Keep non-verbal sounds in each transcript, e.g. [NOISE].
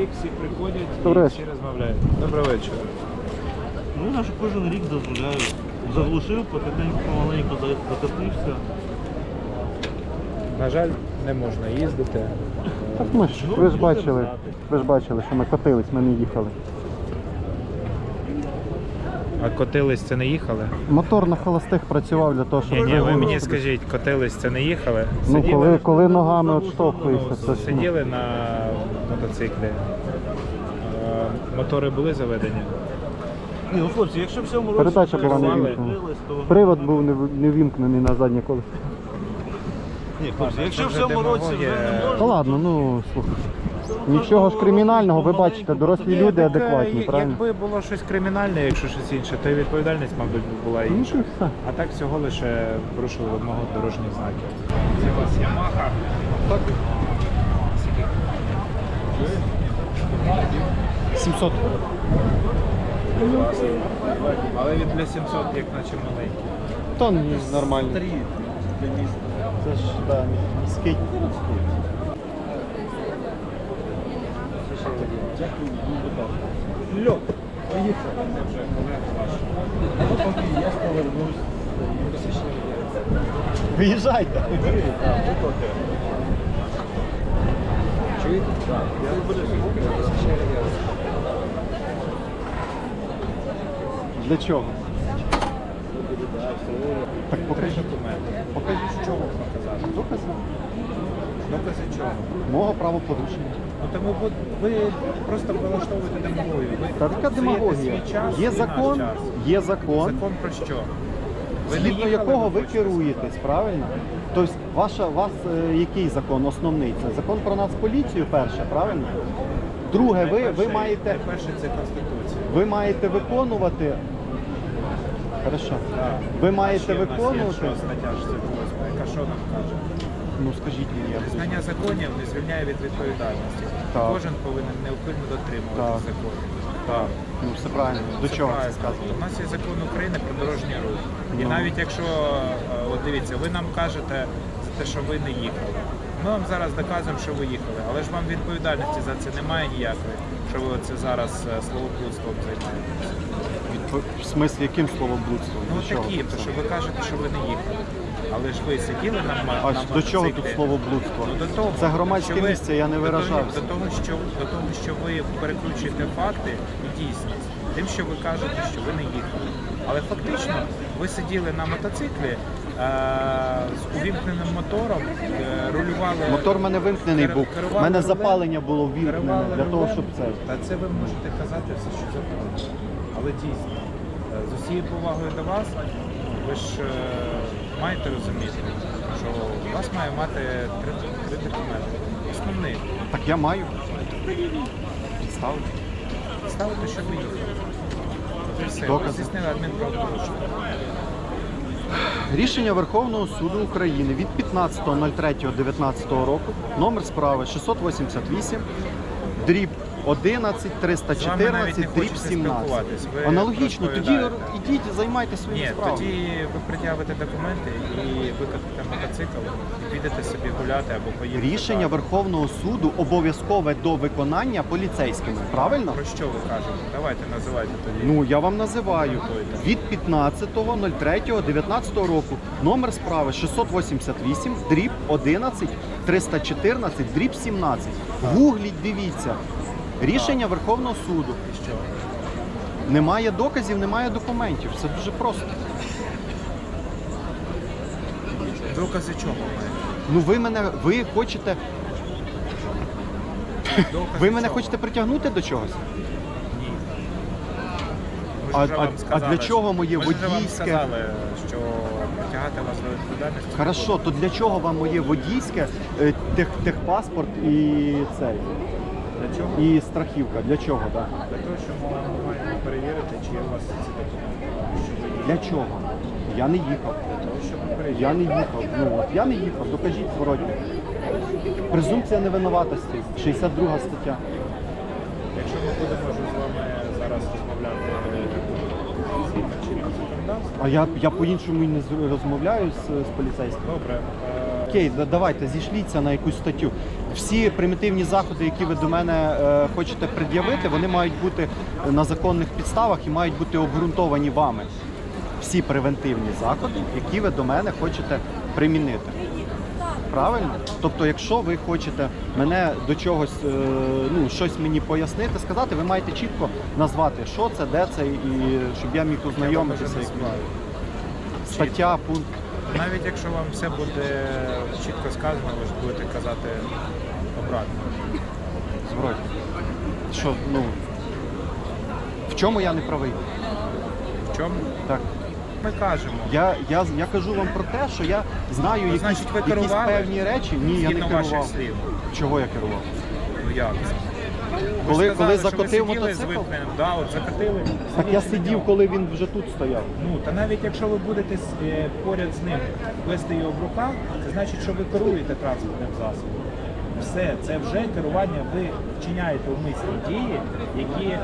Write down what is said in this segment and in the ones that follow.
рік всі приходять Добре. і вечір. всі розмовляють. Доброго вечора. Ну, наш кожен рік дозволяють. Заглушив, потихеньку помаленьку за- закатився. На жаль, не можна їздити. Так ми ж, Ну, ви ж бачили, ви ж бачили, що ми котились, ми не їхали. А котились це не їхали? Мотор на холостих працював для того, щоб... Ні, ні, ви мені скажіть, котились це не їхали? Ну, Сиділи- коли, коли ногами Ну, це ж, ну, сиділи на мотоциклі. Е, Мотори були заведені. Ні, ну хлопці, якщо в цьому році Передача була не вімкнена. то... Привод був не, в- не вімкнений на заднє колесо. Ні, хлопці, якщо в цьому році вже не Та можна, ладно, ну слухай. Нічого ж кримінального, ви бачите, дорослі люди Так, е, адекватні, я- правильно? Якби було щось кримінальне, якщо щось інше, то і відповідальність, мабуть, була Ну, інша. все. А так всього лише порушили вимогу дорожніх знаків. Це у вас Ямаха. Так. 700. Але він для 700 як наче маленький. Та ні, нормально. Це ж, да, міський. Льот, поїхав. Це вже колега ваш. Поки я повернусь. Виїжджайте. Чуєте? Для чого? Так Покажіть документи. Покажіть, Що вам показати? Докази. Докази чого? Мого правопорушення. Ну тому ви, ви просто влаштовуєте демагогію. Ви Та така демагогія. свій час Є і наш закон, час. є закон, Закон про що? Ви не згідно їхали, якого ви керуєтесь, правильно? Тобто, ваша, вас е, який закон основний? Це закон про нацполіцію перше, правильно? Друге, ви, ви Найперше- маєте, Найперше це Конституція. ви маєте виконувати. Хорошо. Ви маєте Ще в нас є виконувати. що стаття 68, яка що нам каже? Ну скажіть мені, Знання законів не звільняє від відповідальності. Так. Кожен повинен неухильно дотримуватися Так. законів. Так. Ну все правильно. До чого це сказано? У нас є закон України про дорожній рух. І Ну. навіть якщо, е, от дивіться, ви нам кажете за те, що ви не їхали. Ми вам зараз доказуємо, що ви їхали, але ж вам відповідальності за це немає ніякої, що ви оце зараз е, словоблудством займаєтеся. Відпо- В смислі, яким словоблудством? Ну До чого такі, це? то що ви кажете, що ви не їхали. Але ж ви сиділи на, А до чого тут мотоциклі. словоблудство? Ну, до того, Це громадське що ви- місце, я не до того- виражався. До того, що, до того, що ви перекручуєте факти і дійсність, тим, що ви кажете, що ви не їхали. Але фактично ви сиділи на мотоциклі е- з увімкненим мотором, е, рулювали. Мотор в мене вимкнений Кер- був. У мене рулем, запалення було вімкнене керували для того, рулем. щоб це. Та це ви можете казати все, що завгодно. Але дійсно, е, з усією повагою до вас, ну, ви ж е, маєте розуміти, що у вас має мати три, три документи. Основний. Так я маю. Підставити. Ставити, що ви їхали. От все. Ви Докази. здійснили адмінправопорушення. Рішення Верховного суду України від 15.03.19 року, номер справи 688, дріб 11, 314, дріб 17. Аналогічно, тоді ідіть, займайтеся своїм Ні, справами. тоді ви пред'явите документи і викатите мотоцикл і підете собі гуляти або поїдете. Рішення так. Верховного суду обов'язкове до виконання поліцейськими. Правильно? Про що ви кажете? Давайте називайте тоді. Ну я вам називаю від 15.03.19 року. Номер справи 688, дріб 11, 314, дріб 17. Гугліть, дивіться. Рішення Верховного суду. Немає доказів, немає документів. Все дуже просто. Докази чого маєте? Ну ви мене, ви хочете, Докази ви мене чого? хочете притягнути до чогось? Ні. Ми ж А- вже а- вам а сказали, для чого моє ми ж вже вам водійське- сказали, що притягати вас до відповідальності. Хорошо, то для чого вам моє водійське, е, тех, техпаспорт і цей? Для чого? І страхівка. Для чого, так? Для того, що ми маємо перевірити, чи є у вас ці документи. Для чого? Я не їхав. Для того, щоб ми перевірили. Я не їхав. Ну от я не їхав, докажіть зворотні. Презумпція невинуватості, 62 стаття. Якщо ми будемо вже з вами зараз розмовляти згідно чинного законодавства, А я, я по-іншому і не з- розмовляю з, з поліцейським. добре. Е, окей, да- давайте зійшліться на якусь статтю. Всі примітивні заходи, які ви до мене е, хочете пред'явити, вони мають бути на законних підставах і мають бути обґрунтовані вами. Всі превентивні заходи, які ви до мене хочете примінити. Правильно? Тобто, якщо ви хочете мене до чогось, е, ну щось мені пояснити, сказати, ви маєте чітко назвати, що це, де це, і щоб я міг ознайомитися. Стаття, пункт. Навіть якщо вам все буде чітко сказано, ви ж будете казати обратно. Зброй. Що, ну. В чому я не правий? В чому? Так. Ми кажемо. Я, я, я кажу вам про те, що я знаю якісь, значить, ви якісь керували? певні речі. Ні, я не Згідно ваших керував. слів. Чого я керував? Ну як це? Коли- сказали, коли ви закотив сиділи з мотоцикл? Да, от закотили. Так я сидів, коли він вже тут стояв. Ну, та навіть якщо ви будете е, поряд з ним вести його в руках, це значить, що ви керуєте транспортним засобом. Все, це вже керування, ви вчиняєте умисні дії, які е,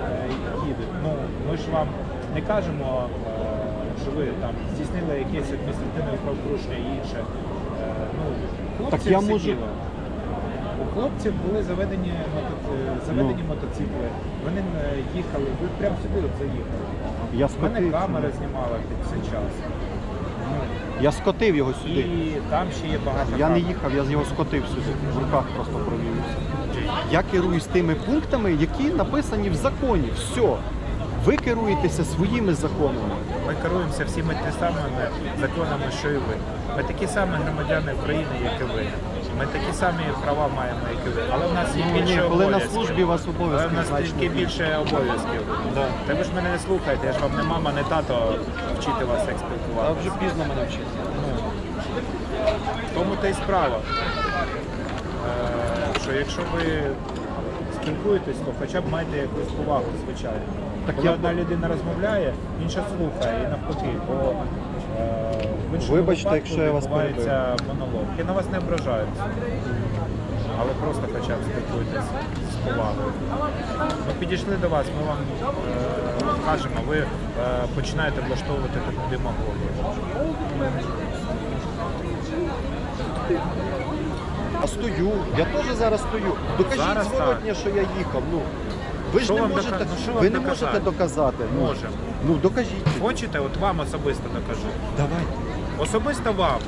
їдуть. Ну, ми ж вам не кажемо, е, що ви там здійснили якесь адміністративне правопорушення і інше. Е, ну, хлопці Так я можу- сиділи. У хлопців були заведені, заведені Ну. мотоцикли, вони е, їхали, ви прямо сюди от заїхали. Я У мене скотив. камера знімала під цей час. Ну, Я скотив його сюди. і там ще є багато Я не їхав, я його скотив сюди. В руках просто провівся. Я керуюсь тими пунктами, які написані в законі. Все. Ви керуєтеся своїми законами. Ми керуємося всіми тими самими законами, що і ви. Ми такі самі громадяни України, як і ви. Ми такі самі права маємо, як і ви. Але в нас є Ну, більше ні, коли на обов'язків. службі у вас Але в нас значно тільки більше. більше обов'язків. Та ви ж мене не слухаєте, я ж вам не мама, не тато вчити вас як А спілкуватися. вже пізно мене вчити. В тому та й справа. Е, що якщо ви спілкуєтесь, то хоча б майте якусь повагу, звичайно. Так Коли я- одна людина розмовляє, інша слухає і навпаки, бо в іншому Вибачте, випадку якщо я вас відбувається монолог. Я на вас не ображаюся. Але просто хоча б спілкуйтесь з повагою. Ми підійшли до вас, ми вам е, кажемо, ви е, починаєте влаштовувати таку демагогію. А стою, я теж зараз стою. Докажіть Зараз зворотня, що я їхав. Ну, ви ж Що не вам можете, дока- ну, що вам ви не доказати? можете доказати. Ну, Можемо. Ну докажіть. Хочете, от вам особисто докажу. Давайте, Особисто вам,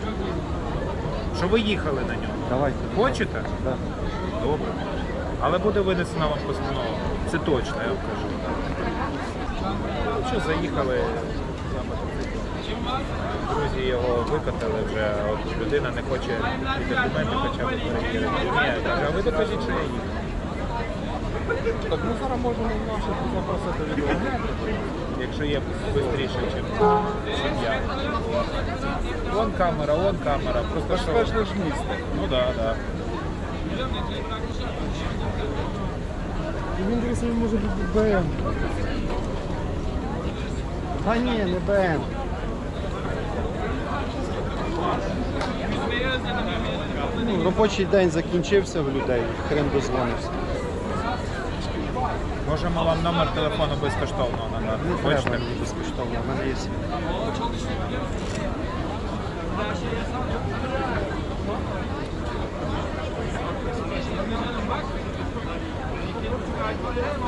що ви їхали на ньому. давайте. Хочете? Да. Добре. Але буде винесена вам постанова. Це точно, я вам кажу. Що заїхали за. Друзі його викатали вже, от людина не хоче і документи хоча б перевірити. Ні, я кажу, а ви докажіть, що я їхав. Так ми зараз можемо наше запросити відеометр, якщо є швидше, ніж я. Вон камера, вон камера. Просто що... ж місце. Ну так, да, так. Да. Він дивиться, він може бути БМ. Та ні, не БМ. Ну, робочий день закінчився в людей, хрен дозвонився. Можемо вам номер телефону безкоштовно надати. Не Хочете? треба безкоштовно, в мене є.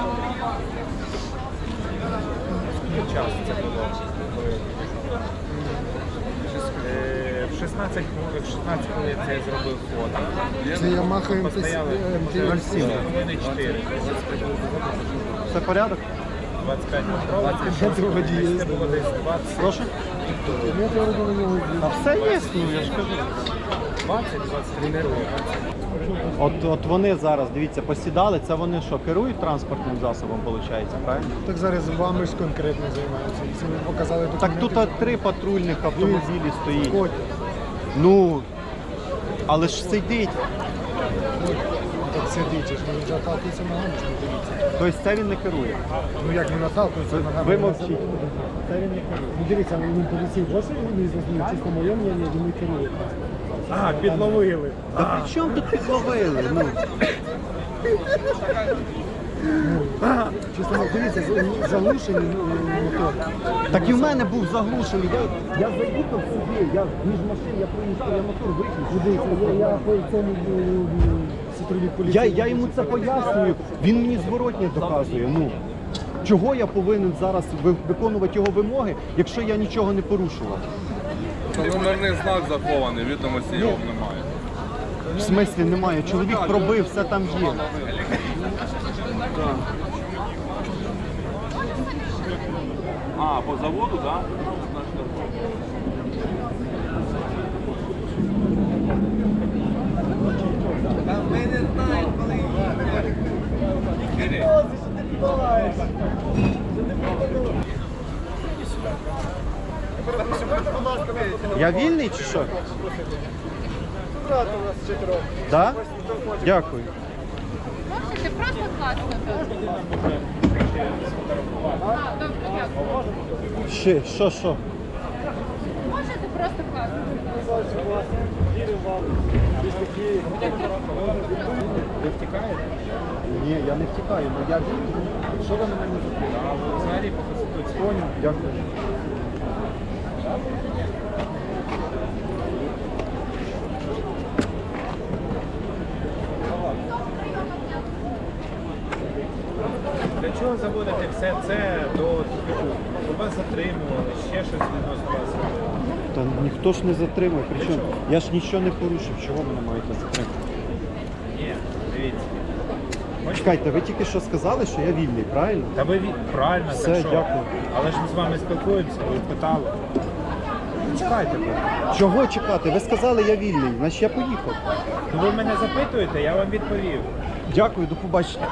Який 15 хвилин, 16 хвилин це я зробив фото. Це я махаю 4. Це порядок? 25 метрів. Це було А все є, ну я ж кажу. 20-23. От, от вони зараз, дивіться, посідали, це вони що, керують транспортним засобом, виходить, правильно? Так зараз вами ж конкретно займаються. Це ми Так тут три патрульних автомобілі стоїть. Ну, але ж сидить. Так сидить, ж він же отталкується ногами, ж не дивіться. Тобто це він не керує. Ну як він отталкується ногами? Ви він мовчіть. Це він не керує. Ну дивіться, він поліцій просто він ну, чисто моє мнення, він не керує. А, підловили. Та при чому тут підловили? Ну, Чисто ну, дивіться, з- заглушений е, мотор. Так і в мене був заглушений. Я, я заїхав собі, я між машин, я приїхав, я мотор виключив. Ну, я, я по цьому сітровік поліції. Я, йому це пояснюю, він мені зворотні доказує. Ну чого я повинен зараз ви- виконувати його вимоги, якщо я нічого не порушував? Номерний знак захований, відомості його немає. В смислі немає. Чоловік пробив, все там є. А, по заводу, так? Я вільний чи що? Да? Дякую. Можете просто класно. А, добре, дякую. Ще, що, що? Можете просто класно. Ви втікаєте? Ні, я не втікаю, але я вільний. Що ви мене не запитали? Взагалі по конституції. Дякую. Все це до? Щоб вас затримували, ще щось відносно вас робили? Та ніхто ж не затримує. Причому я ж нічого не порушив. Чого мене маєте затримати? Ні, дивіться. Чекайте, ви тільки що сказали, що я вільний, правильно? Та ви від- правильно, Все, так що? дякую. Але ж ми з вами спілкуємося, ви питали. Ну, Чекайте. Чого чекати? Ви сказали, я вільний, значить я поїхав. Ну ви мене запитуєте, я вам відповів. Дякую, до побачення.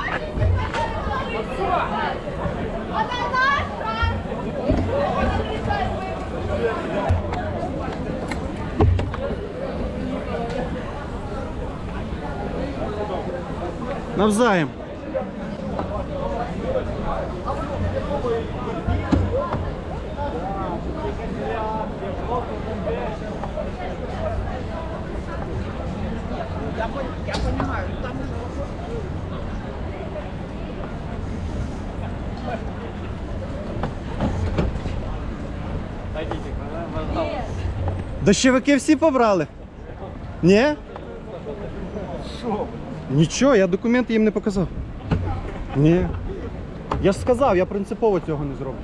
Навзаєм. Дощовики всі побрали? Ні? Нічого, я документи їм не показав. Ні. Я ж сказав, я принципово цього не зроблю.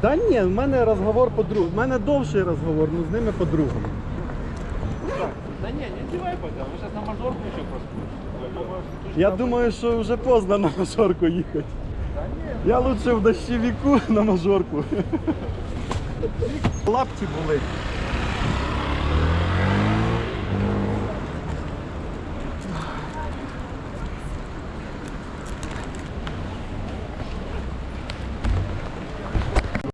Та ні, в мене розговор по-другому. В мене довший розговор, ну з ними по-другому. Да не, не одевай пока, мы сейчас на мажорку еще просто. Я думаю, що уже поздно на мажорку їхати. Я лучше в дощовику [LAUGHS] на мажорку. [LAUGHS] Лапті були.